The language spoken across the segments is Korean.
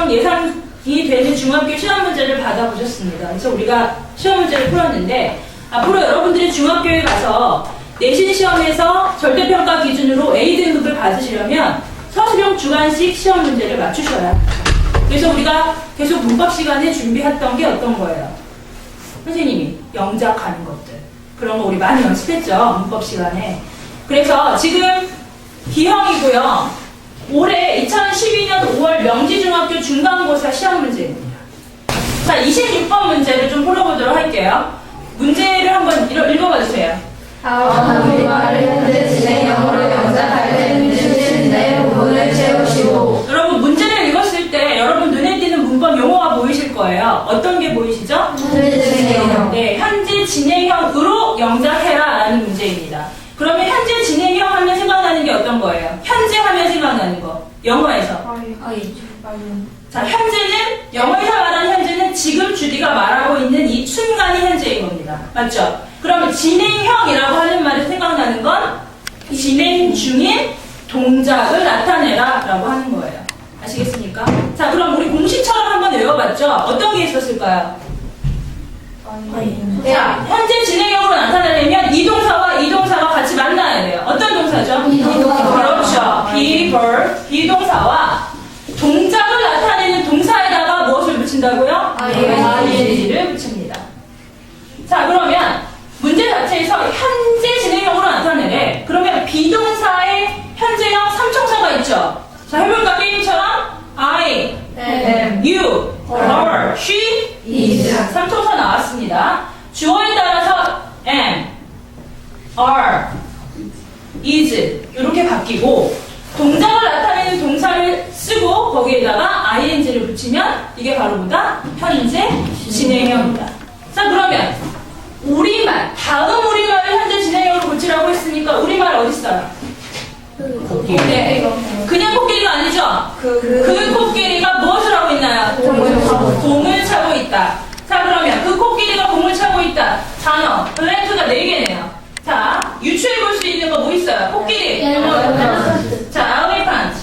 이런 예상이 되는 중학교 시험 문제를 받아보셨습니다. 그래서 우리가 시험 문제를 풀었는데 앞으로 여러분들이 중학교에 가서 내신 시험에서 절대평가 기준으로 A 등급을 받으시려면 서술형 주관식 시험 문제를 맞추셔야 합니다. 그래서 우리가 계속 문법 시간에 준비했던 게 어떤 거예요? 선생님이 영작하는 것들 그런 거 우리 많이 연습했죠 문법 시간에. 그래서 지금 기형이고요. 올해 2012년 5월 명지중학교 중간고사 시험 문제입니다 자 26번 문제를 좀 풀어보도록 할게요 문제를 한번 읽어, 읽어봐 주세요 여러분 문제를 읽었을 때 여러분 눈에 띄는 문법 용어가 보이실 거예요 어떤 게 보이시죠? 현재 진행형 네, 현재 진행형으로 영작해라 라는 문제입니다. 그러면 현재 진행형 하면 생각나는 게 어떤 거예요? 현재 하면 생각나는 거. 영어에서. 자, 현재는, 영어에서 말하는 현재는 지금 주디가 말하고 있는 이 순간이 현재인 겁니다. 맞죠? 그러면 진행형이라고 하는 말에 생각나는 건 진행 중인 동작을 나타내라 라고 하는 거예요. 아시겠습니까? 자, 그럼 우리 공식처럼 한번 외워봤죠? 어떤 게 있었을까요? 자, 현재 진행형으로 나타내려면 이 동사와 이 동사가 같이 만나야 돼요. 어떤 동사죠? 비동사. 그렇죠. be, verb, 비동사와 동작을 나타내는 동사에다가 무엇을 붙인다고요? ing를 붙입니다. 자, 그러면 문제 자체에서 현재 진행형으로 나타내래. 그러면 비동사의 현재형 삼총사가 있죠. 자, 해볼까? 게임처럼 I, am, you, her, she, is. 삼총사 나왔습니다. 주어에 따라서 am, are, is 이렇게 바뀌고 동작을 나타내는 동사를 쓰고 거기에다가 ing를 붙이면 이게 바로 뭐다? 현재 진행형이다. 자 그러면 우리말 다음 우리말을 현재 진행형으로 고치라고 했으니까 우리말 어디 있어요? 네. 그냥 코끼리가 아니죠? 그, 그 코끼리가 무엇을 하고 있나요? 공을 차고 있다. 공을 차고 있다. 자, 그러면 그 코끼리가 공을 차고 있다. 단어, 블랭크가 4개네요. 자, 유추해 볼 수 있는 거 뭐 있어요? 코끼리. 자, elephant.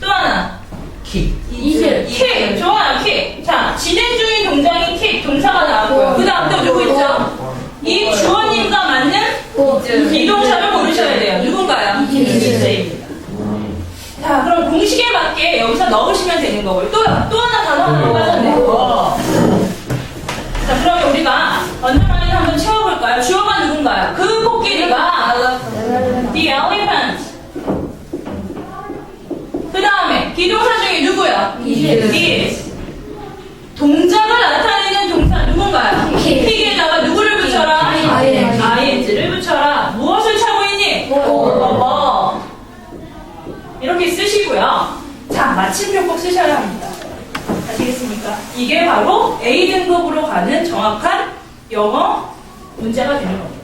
또 하나. 키. 이슬. 킥. 좋아요, 킥. 자, 진행 중인 동작이 킥. 동사가 나왔고요. 그 다음 또 누구 있죠? 이 주어님과 맞는 비동사를 고르셔야 돼요. 누군가요? 이즈입니다. 자, 그럼 공식에 맞게 여기서 넣으시면 되는 거고요. 또, 또 하나 단어 하나 빠졌네요. 자, 그러면 우리가 언더라인 한번 채워볼까요? 주어가 누군가요? 그 코끼리가 the elephant. 그 다음에 비동사 중에 누구요? is. is. 동작 마침표 꼭 쓰셔야 합니다. 아시겠습니까? 이게 바로 A 등급으로 가는 정확한 영어 문제가 되는 겁니다.